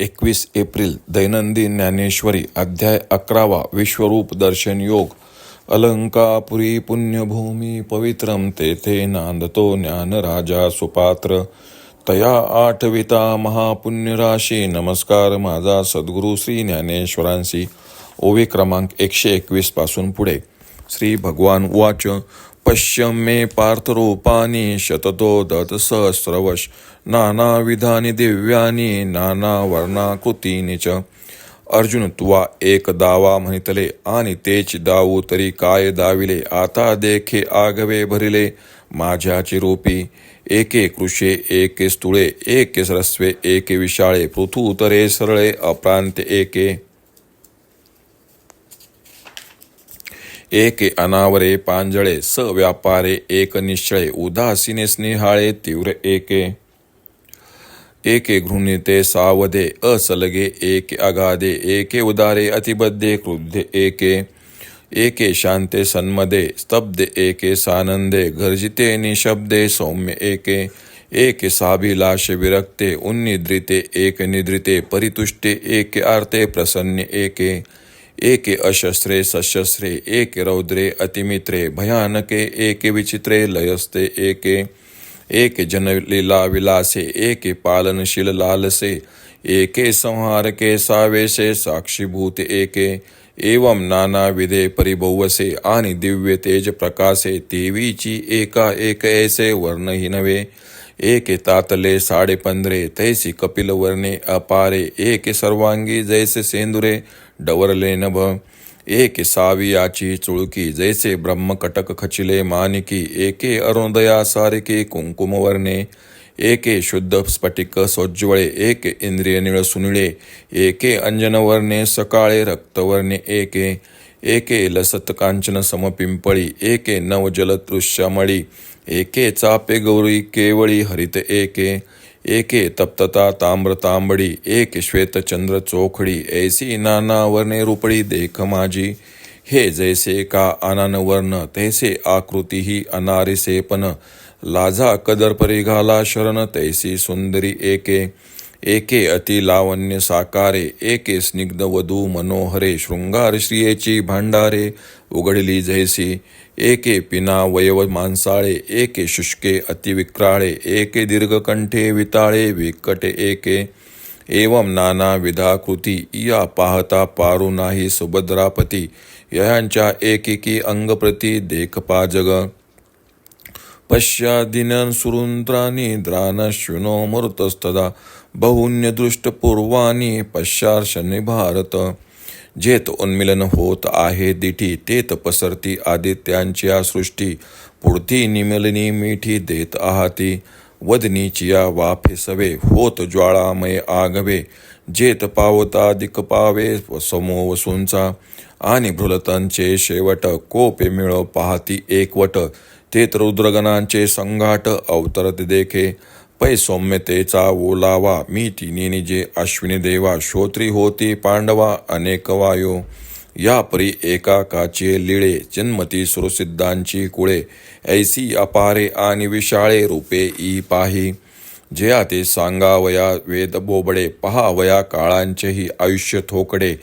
एकवीस एप्रिल दैनंदिन ज्ञानेश्वरी अध्याय अकरावा विश्वरूप दर्शन योग अलंकापुरी पुण्यभूमी पवित्रम तेथे नांदतो ज्ञानराजा सुपात्र. तया आठविता महापुण्यराशी नमस्कार माझा सद्गुरू श्री ज्ञानेश्वरांशी. ओवी क्रमांक एकशे एकवीसपासून पुढे. श्री भगवान उवाच पश्य मे पार्थरूपानि शततो दत सहस्रवश. नानाविधानि दिव्यानि नानावर्णाकृतीनि च. अर्जुन तुवा एक दावा म्हणितले आणि तेच दावू तरी काय दाविले? आता देखे आगवे भरिले माझ्याची रूपी. एके कृषे एके स्तुळे एके सरस्वे एके विशाळे पृथू उतरे सरळे अप्रांत एके एके अनावरे पांजळे स व्यापारे एक निश्चळे उदासीने स्नेहाळे तीव्र एके एके घृणिते सावधे असलगे एके अगाधे एके उदारे अतिबद्धे क्रुद्धे एके एके शांते सन्मदे स्तब्धे एके सानंदे गर्जिते निशब्दे सौम्य एके एके साभिलाष विरक्ते उन्निद्रिते एक निद्रिते परितुष्टे एके आर्ते प्रसन्न एके एके अशस्त्रे सशस्त्रे, एके रौद्रे अतिमित्रे, भयानके, एके विचित्रे, लयस्ते, एके एके जनलीला विलासे, एके पालनशील लालसे, एके संहारके सावेशे, साक्षीभूत एके, एवं नाना विधे परिभवसे आणि दिव्य तेज प्रकाशे देवीची एका एक ऐसे वर्ण नवे एके तातले साडे पंधरे तैसी कपिलवर्णे अपारे एके सर्वांगी जैसे सेंदुरे डवरले नभ एके सावियाची चुळकी जैसे ब्रह्मकटक खचिले मानिकी एके अरुणदया सारिके कुंकुमवर्णे एके शुद्ध स्फटिक सोज्वळे एके इंद्रिय निळ सुनिळे एके अंजनवर्णे सकाळे रक्तवर्णे एके एके लसत कांचन समपिंपळी एके नवजल दृश्यमळी एके चापे गौरी केवळी हरित एके. एके तप्तता ताम्र तांबडी एक श्वेतचंद्र चोखडी ऐसी नाना वर्णे रूपडी देख माझी. हे जैसे का अनान वर्ण तैसे आकृती ही अनारिसेपन. लाझा कदर परिघाला शरण तैसी सुंदरी एके. एके अतिलावण्य साकारे एके स्निग्ध वधू मनोहरे शृंगार श्रियेची भांडारे उघडली जैसी एके पिना वयव मांसाळे एके शुष्के अतिविक्राळे एके दीर्घकंठे विताळे विकटे एके एवं नाना विधाकृती या पाहता पारू नाही सुभद्रापती यांच्या एकेकी अंगप्रती देखपा जग पश्चादिनं सुरुंद्रानि द्रानश्विनो मरुतस्तदा बहुन्यदृष्टपूर्वानि पश्चार्षनि भारत। जेत उन्मिलन होत आहे दिठी तेत पसरती आदित्यांच्या सृष्टी पुढती निमलनी मिठी देत आहाती। वदनीचिया वाफे सवे होत ज्वाळामय आगवे। जेत पावता दिक्पावे समो वसूंचा। आणि भृलतांचे शेवट कोपे मिळो पाहती एकवट। तेत रुद्रगणांचे संघाट अवतरत देखे. पै सौम्यतेचा ओलावा मी तिने निजे अश्विनी देवा श्रोत्री होती पांडवा अनेक वायो. या परी एका काचे लिळे जन्मती सुरसिद्धांची कुळे. ऐसी अपारे आणि विशाळे रूपे ई पाही. जया ते सांगावया वेद बोबडे पहावया काळांचेही आयुष्य थोकडे.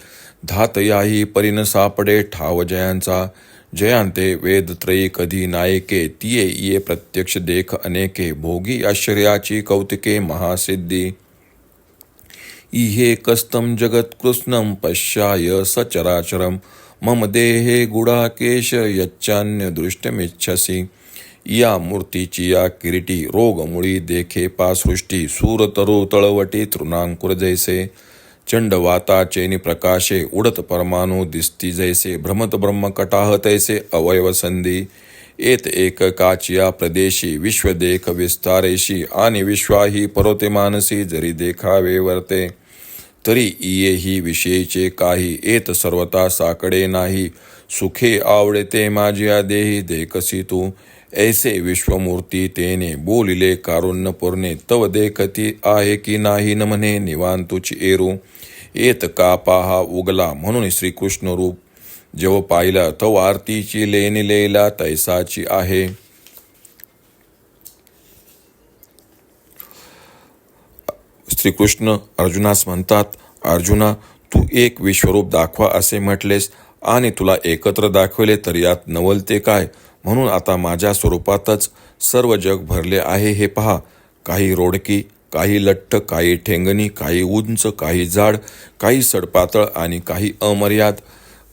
धातयाही परिन सापडे ठाव जयांचा. जयांते वेदत्रयी कधी नायके तिये ये प्रत्यक्ष देख अनेके, भोगी आश्चर्याची कौतिके महासिद्धी। इहे कस्तम जगत्कृष्णं पश्याय सचराचरं, मम देहे गुडाकेश यच्चान्य दृष्टमिच्छसि या मूर्तीची या किरीटी, रोगमुळी देखे पासृष्टी, सूरतरो तळवटी तृणांकुर जैसे चंडवाताचे प्रकाशे उडत परमाणू दिसती जैसे भ्रमत ब्रह्म कटाह तैसे अवयव संधी। एत एक काचिया प्रदेशी विश्व देख विस्तारेशी आणि विश्वाही परोते मानसी जरी देखावे वर्ते। तरी इये ही विषयीचे काही एत सर्वता साकडे नाही। सुखे आवडते माझ्या देही देखसी तू. ऐसे विश्वमूर्ती तेने बोलिले कारुण्य पुरणे तव देखती आहे की नाही न म्हणे निवांतुची एरू. येत का पाहा उगला म्हणून श्रीकृष्ण रूप. जेव्हा पाहिला तव आरतीची लेणी लेला तैसाची आहे. श्रीकृष्ण अर्जुनास म्हणतात अर्जुना तू एक विश्वरूप दाखवा असे म्हटलेस आणि तुला एकत्र दाखवले तर यात नवलते काय? म्हणून आता माझ्या स्वरूपातच सर्व जग भरले आहे हे पहा. काही रोडकी काही लठ्ठ काही ठेंगणी काही उंच काही जाड काही सडपातळ आणि काही अमर्याद.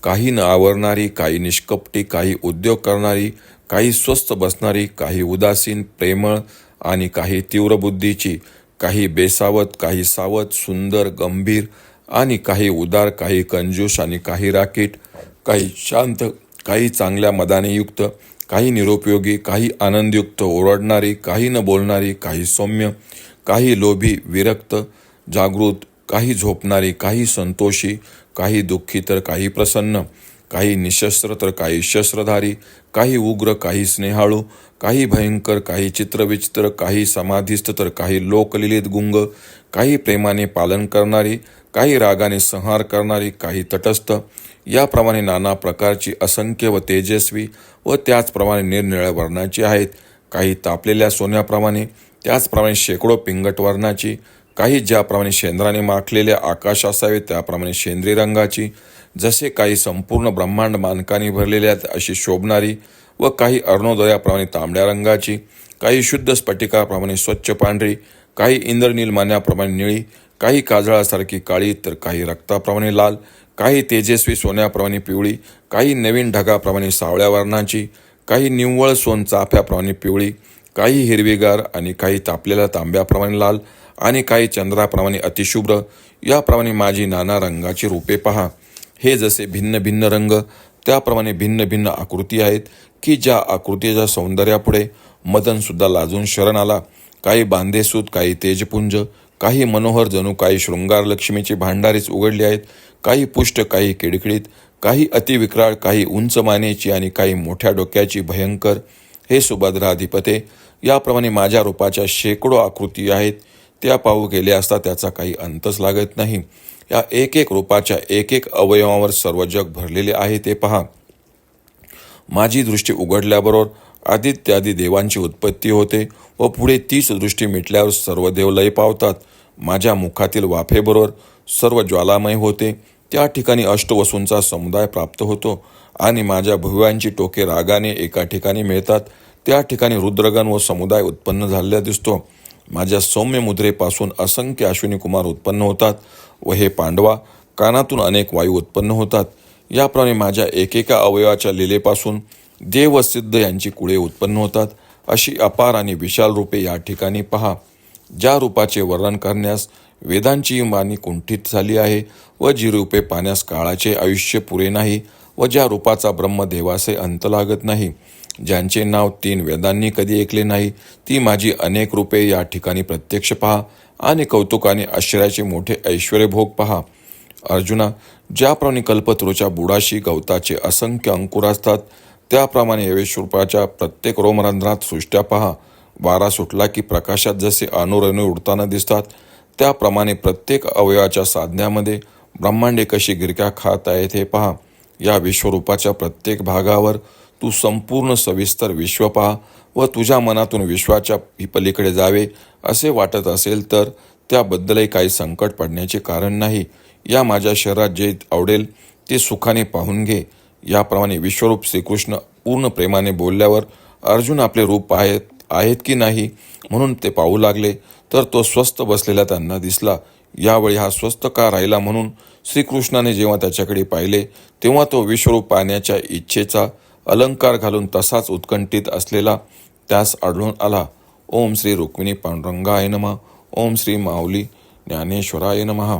काही न आवरणारी काही निष्कपटी काही उद्योग करणारी काही स्वस्त बसणारी काही उदासीन प्रेमळ आणि काही तीव्र बुद्धीची काही बेसावत काही सावध सुंदर गंभीर आणि काही उदार काही कंजूस आणि काही राकीट काही शांत काही चांगल्या मदाने युक्त काही निरुपयोगी काही आनंदयुक्त ओरडणारी काही न बोलणारी काही सौम्य काही लोभी विरक्त जागृत काही झोपणारी काही संतोषी काही दुःखी तर काही प्रसन्न काही निशस्त्र तर काही शस्त्रधारी काही उग्र काही स्नेहाळू काही भयंकर काही चित्रविचित्र काही समाधिस्थ तर काही लोकलिलित गुंग काही प्रेमाने पालन करणारी काही रागाने संहार करणारी काही तटस्थ याप्रमाणे नाना प्रकारची असंख्य व तेजस्वी व त्याचप्रमाणे निरनिळ्या वर्णाची आहेत. काही तापलेल्या सोन्याप्रमाणे त्याचप्रमाणे शेकडो पिंगट वर्णाची काही ज्याप्रमाणे शेंद्राने माखलेले आकाश असावे त्याप्रमाणे शेंद्री रंगाची जसे काही संपूर्ण ब्रह्मांड मानकाने भरलेल्या अशी शोभणारी व काही अर्णोदयाप्रमाणे तांबड्या रंगाची काही शुद्ध स्फटिकाप्रमाणे स्वच्छ पांढरी काही इंद्रनील मान्याप्रमाणे निळी काही काजळासारखी काळी तर काही रक्ताप्रमाणे लाल काही तेजस्वी सोन्याप्रमाणे पिवळी काही नवीन ढगाप्रमाणे सावळ्या वर्णाची काही निव्वळ सोन चाफ्याप्रमाणे पिवळी काही हिरवीगार आणि काही तापलेल्या तांब्याप्रमाणे लाल आणि काही चंद्राप्रमाणे अतिशुभ्र याप्रमाणे माझी नाना रंगाची रूपे पहा. हे जसे भिन्न भिन्न रंग त्याप्रमाणे भिन्न भिन्न आकृती आहेत की ज्या आकृतीच्या सौंदर्यापुढे मदनसुद्धा लाजून शरण आला. काही बांधेसूत काही तेजपुंज काही मनोहर जणू काही शृंगार लक्ष्मीची भांडारीच उघडली आहेत काही पुष्ट काही किडकिडीत काही अतिविक्राळ काही उंच मानेची आणि काही मोठ्या डोक्याची भयंकर. हे सुभद्राधिपते याप्रमाणे माझ्या रूपाच्या शेकडो आकृती आहेत. त्या पाहू गेले असता त्याचा काही अंतच लागत नाही. या एक एक रूपाच्या एक एक अवयवावर सर्व जग भरलेले आहे ते पहा. माझी दृष्टी उघडल्याबरोबर आदित्यादी देवांची उत्पत्ती होते व पुढे तीच दृष्टी मिटल्यावर सर्व देव लय पावतात. माझ्या मुखातील वाफेबरोबर सर्व ज्वालामय होते. त्या ठिकाणी अष्टवसूंचा समुदाय प्राप्त होतो आणि माझ्या भुव्यांची टोके रागाने एका ठिकाणी मिळतात. त्या ठिकाणी रुद्रगण व समुदाय उत्पन्न झालेला दिसतो. माझ्या सौम्य मुद्रेपासून असंख्य अश्विनी कुमार उत्पन्न होतात व हे पांडवा कानातून अनेक वायू उत्पन्न होतात. याप्रमाणे माझ्या एकेका अवयवाच्या लिलेपासून देव सिद्ध यांची कुळे उत्पन्न होतात. अशी अपार आणि विशाल रूपे या ठिकाणी पहा. ज्या रूपाचे वर्णन करण्यास वेदांची मानी कुंठित झाली आहे व जी रूपे पाण्यास काळाचे आयुष्य पुरे नाही व ज्या रूपाचा ब्रह्मदेवासे अंत लागत नाही ज्यांचे नाव तीन वेदांनी कधी ऐकले नाही ती माझी अनेक रूपे या ठिकाणी प्रत्यक्ष पहा आणि कौतुकाने आश्चर्याचे मोठे ऐश्वर भोग पहा. अर्जुना ज्याप्रमाणे कल्पतरूच्या बुडाशी गवताचे असंख्य अंकुर असतात त्याप्रमाणे यवेश्वरूपाच्या प्रत्येक रोमरंध्रात सृष्ट्या पहा. वारा सुटला की प्रकाशात जसे अणुरेणू उडताना दिसतात त्याप्रमाणे प्रत्येक अवयवाच्या साधण्यामध्ये ब्रह्मांडे कशी गिरक्या खात आहेत हे पहा. या विश्वरूपाच्या प्रत्येक भागावर तू संपूर्ण सविस्तर विश्व पहा व तुझ्या मनातून विश्वाच्या पलीकडे जावे. असे वाटत असेल तर त्याबद्दलही काही संकट पडण्याचे कारण नाही. या माझ्या शहरात जे आवडेल ते सुखाने पाहून घे. याप्रमाणे विश्वरूप श्रीकृष्ण पूर्ण प्रेमाने बोलल्यावर अर्जुन आपले रूप आहेत आहेत की नाही म्हणून ते पाहू लागले. तर तो स्वस्थ बसलेला त्यांना दिसला. यावेळी हा स्वस्थ का राहिला म्हणून श्रीकृष्णाने जेव्हा त्याच्याकडे पाहिले तेव्हा तो विश्वरूप पाहण्याच्या इच्छेचा अलंकार घालून तसाच उत्कंठित असलेला त्यास आढळून आला. ओम श्री रुक्मिणी पांडुरंगाय नमः. ओम श्री माऊली ज्ञानेश्वराय नमः.